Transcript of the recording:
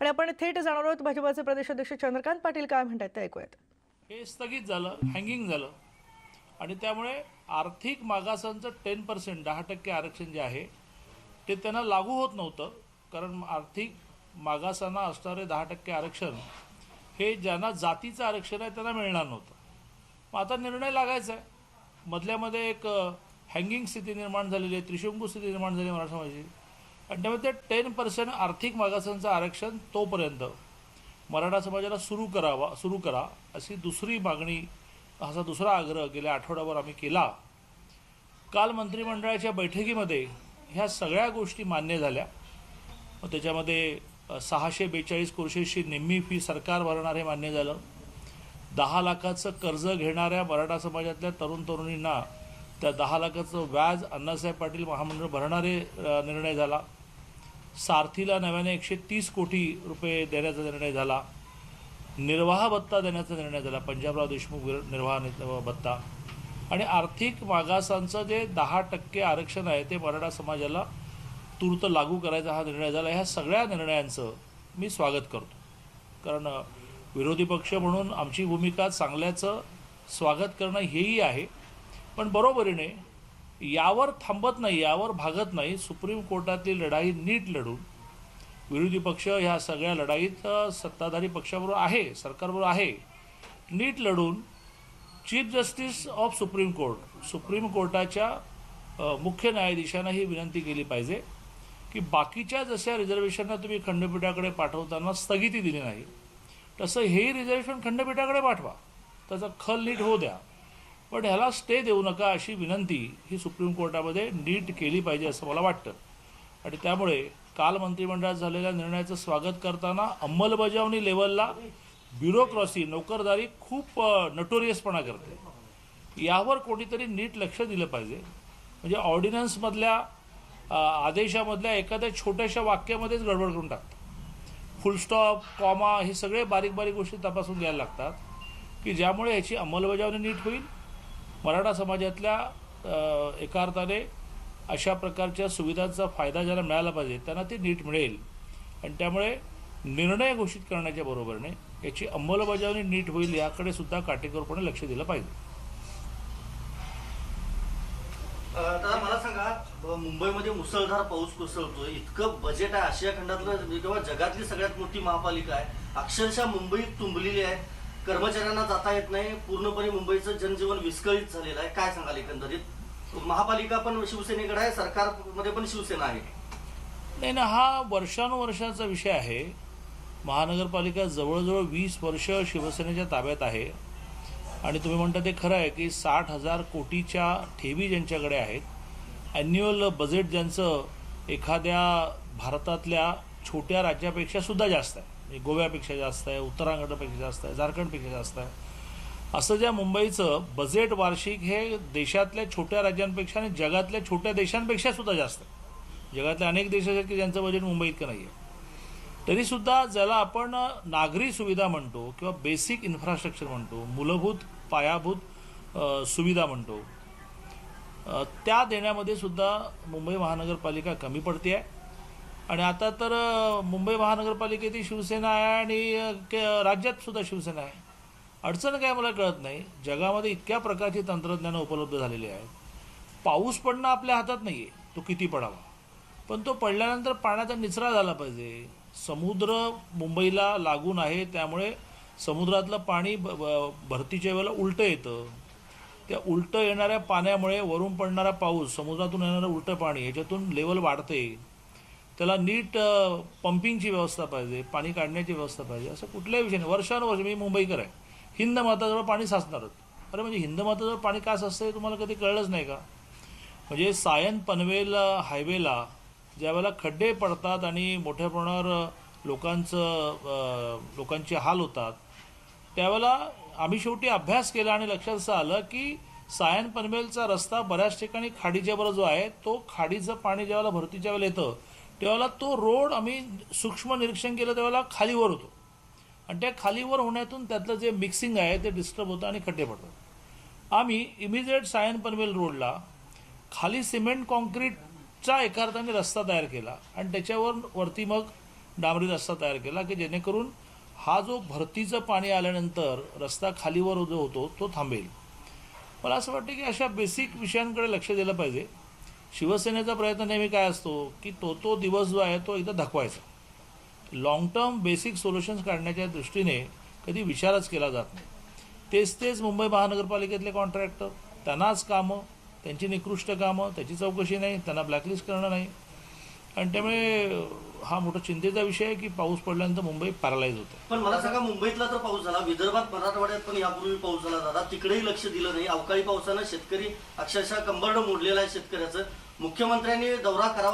आणि आपण थेट जाणार आहोत भाजपाचे प्रदेशाध्यक्ष चंद्रकांत पाटील. काय म्हणतात ते ऐकूयात. हे स्थगित झालं हँगिंग झालं. आणि त्यामुळे आर्थिक मागासांचं टेन पर्सेंट दहा टक्के आरक्षण जे आहे ते त्यांना लागू होत नव्हतं. कारण आर्थिक मागासांना असणारे दहा टक्के आरक्षण हे ज्यांना जातीचं आरक्षण आहे त्यांना मिळणार नव्हतं. मग आता निर्णय लागायचा आहे. मधल्यामध्ये एक uh, हँगिंग स्थिती निर्माण झालेली आहे त्रिशंकू स्थिती निर्माण झाली मराठा समाजाची. आणि त्यामुळे ते टेन पर्सेंट आर्थिक मागासांचं आरक्षण तोपर्यंत मराठा समाजाला सुरू करावा सुरू करा अशी दुसरी मागणी असा दुसरा आग्रह गेल्या आठवड्यावर आम्ही केला. काल मंत्रिमंडळाच्या बैठकीमध्ये ह्या सगळ्या गोष्टी मान्य झाल्या. मग त्याच्यामध्ये सहाशे बेचाळीस कोर्सेसची निम्मी फी सरकार भरणार हे मान्य झालं. दहा लाखाचं कर्ज घेणाऱ्या मराठा समाजातल्या तरुण तरुणींना त्या दहा लाखाचं व्याज अण्णासाहेब पाटील महामंडळ भरणारे निर्णय झाला. सारथीला नव्याने एकशे तीस कोटी रुपये देण्याचा निर्णय झाला. निर्वाह भत्ता देण्याचा निर्णय झाला. पंजाबराव देशमुख निर्वाह भत्ता. आणि आर्थिक मागासांचं जे दहा टक्के आरक्षण आहे ते मराठा समाजाला तूर्त लागू करायचा हा निर्णय झाला. ह्या सगळ्या निर्णयांचं मी स्वागत करतो. कारण विरोधी पक्ष म्हणून आमची भूमिका चांगल्याचं स्वागत करणं हेही आहे. पण बरोबरीने यावर थांबत नाही यावर भागत नाही. सुप्रीम कोर्टातली लढाई नीट लढून विरोधी पक्ष ह्या सगळ्या लढाईत सत्ताधारी पक्षाबरोबर आहे सरकारबरोबर आहे. नीट लढून chief justice of supreme court supreme कोर्टाच्या मुख्य न्यायाधीशांना ही विनंती केली पाहिजे की बाकीच्या जशा रिझर्वेशनना तुम्ही खंडपीठाकडे पाठवताना स्थगिती दिली नाही तसं हेही रिझर्वेशन खंडपीठाकडे पाठवा. त्याचा खल नीट होऊ द्या. पण ह्याला स्टे देऊ नका अशी विनंती ही सुप्रीम कोर्टामध्ये नीट केली पाहिजे असं मला वाटतं. आणि त्यामुळे काल मंत्रिमंडळात झालेल्या निर्णयाचं स्वागत करताना अंमलबजावणी लेवलला ब्युरोक्रॉसी नोकरदारी खूप नटोरियसपणा करते. यावर कोणीतरी नीट लक्ष दिलं पाहिजे. म्हणजे ऑर्डिनन्समधल्या आदेशामधल्या एखाद्या छोट्याशा वाक्यामध्येच गडबड करून टाकतात. फुलस्टॉप कॉमा हे सगळे बारीक बारीक गोष्टी तपासून घ्यायला लागतात की ज्यामुळे याची अंमलबजावणी नीट होईल मराठा समाजातल्या एका अर्थाने अशा प्रकारच्या सुविधांचा फायदा ज्यांना मिळाला पाहिजे त्यांना ते नीट मिळेल. आणि त्यामुळे निर्णय घोषित करण्याच्या बरोबरीने याची अंमलबजावणी नीट होईल याकडे सुद्धा काटेकोरपणे लक्ष दिलं पाहिजे. दादा मला सांगा मुंबईमध्ये मुसळधार पाऊस कोसळतोय इतकं बजेट आहे आशिया खंडातलं म्हणजे किंवा जगातली सगळ्यात मोठी महापालिका आहे. अक्षरशः मुंबई तुंबलेली आहे. कर्मचाऱ्यांना जाता येत नाही. पूर्णपणे मुंबईचं जनजीवन विस्कळीत झालेलं आहे. काय सांगाल एकंदरीत? महापालिका पण शिवसेनेकडे आहे सरकारमध्ये पण शिवसेना आहे. नाही ना हा वर्षानुवर्षाचा विषय आहे. महानगरपालिका जवळजवळ वीस वर्ष शिवसेनेच्या ताब्यात आहे. आणि तुम्ही म्हणता ते खरं आहे की साठ हजार कोटीच्या ठेवी ज्यांच्याकडे आहेत ॲन्युअल बजेट ज्यांचं एखाद्या भारतातल्या छोट्या राज्यापेक्षा सुद्धा जास्त आहे. म्हणजे गोव्यापेक्षा जास्त आहे उत्तराखंडपेक्षा जास्त आहे झारखंडपेक्षा जास्त आहे. असं ज्या मुंबईचं बजेट वार्षिक हे देशातल्या छोट्या राज्यांपेक्षा आणि जगातल्या छोट्या देशांपेक्षा सुद्धा जास्त आहे. जगातल्या अनेक देश आहेत की ज्यांचं बजेट मुंबई इतकं नाही आहे तरीसुद्धा ज्याला आपण नागरी सुविधा म्हणतो किंवा बेसिक इन्फ्रास्ट्रक्चर म्हणतो मूलभूत पायाभूत सुविधा म्हणतो त्या देण्यामध्ये सुद्धा मुंबई महानगरपालिका कमी पडते आहे आणि आता तर मुंबई महानगरपालिकेतही शिवसेना आहे आणि के- राज्यात सुद्धा शिवसेना आहे. अडचण काय मला कळत नाही. जगामध्ये इतक्या प्रकारची तंत्रज्ञानं उपलब्ध झालेली आहेत. पाऊस पडणं आपल्या हातात नाही आहे तो किती पडावा? पण तो पडल्यानंतर पाण्याचा निचरा झाला पाहिजे. समुद्र मुंबईला लागून आहे त्यामुळे समुद्रातलं पाणी ब- भरतीच्या वेळेला उलटं येतं. त्या उलटं येणाऱ्या पाण्यामुळे वरून पडणारा पाऊस समुद्रातून येणारं उलटं पाणी याच्यातून लेवल वाढते. त्याला नीट पंपिंगची व्यवस्था पाहिजे पाणी काढण्याची व्यवस्था पाहिजे असं कुठल्याही विषय नाही. वर्षानुवर्ष मी मुंबईकर आहे. हिंद माताजवळ पाणी साचणारच अरे म्हणजे हिंद माताजवळ पाणी का साचतं हे तुम्हाला कधी कळलंच नाही का? म्हणजे सायन पनवेल हायवेला ज्यावेळेला खड्डे पडतात आणि मोठ्या प्रमाणावर लोकांचं लोकांचे हाल होतात त्यावेळेला आम्ही शेवटी अभ्यास केला आणि लक्षात असं आलं की सायन पनवेलचा रस्ता बऱ्याच ठिकाणी खाडीच्या बरोबर जो आहे तो खाडीचं पाणी ज्यावेळेला भरतीच्या वेळेला येतं त्यावेळेला तो रोड आम्ही सूक्ष्म निरीक्षण केलं त्यावेळेला खालीवर होतो. आणि त्या खालीवर होण्यातून त्यातलं जे मिक्सिंग आहे ते डिस्टर्ब होतं आणि खड्डे पडतात. आम्ही इमिजिएट सायन पनवेल रोडला खाली सिमेंट कॉन्क्रीटचा एका अर्थाने रस्ता तयार केला आणि त्याच्यावर वरती मग डांबरी रस्ता तयार केला की जेणेकरून हा जो भरतीचं पाणी आल्यानंतर रस्ता खालीवर जो होतो तो थांबेल. मला असं वाटतं की अशा बेसिक विषयांकडे लक्ष दिलं पाहिजे. शिवसेनेचा प्रयत्न नेहमी काय असतो की तो तो दिवस जो आहे तो एकदा धकवायचा लॉंग टर्म बेसिक सोल्युशन्स काढण्याच्या दृष्टीने कधी विचारच केला जात नाही. तेच तेच मुंबई महानगरपालिकेतले कॉन्ट्रॅक्टर त्यांनाच कामं त्यांची निकृष्ट कामं त्याची चौकशी नाही त्यांना ब्लॅकलिस्ट करणं नाही. आणि त्यामुळे हा मोठा चिंतेचा विषय आहे की पाऊस पडल्यानंतर मुंबई पॅरालाइज होते. पण मला सांगा मुंबईतला तर पाऊस झाला विदर्भात मराठवाड्यात पण यापूर्वी पाऊस झाला दादा. तिकडेही लक्ष दिलं नाही. अवकाळी पावसानं शेतकरी अक्षरशः कंबरडं मोडलेला आहे शेतकऱ्याचं. मुख्यमंत्र्यांनी दौरा करावा.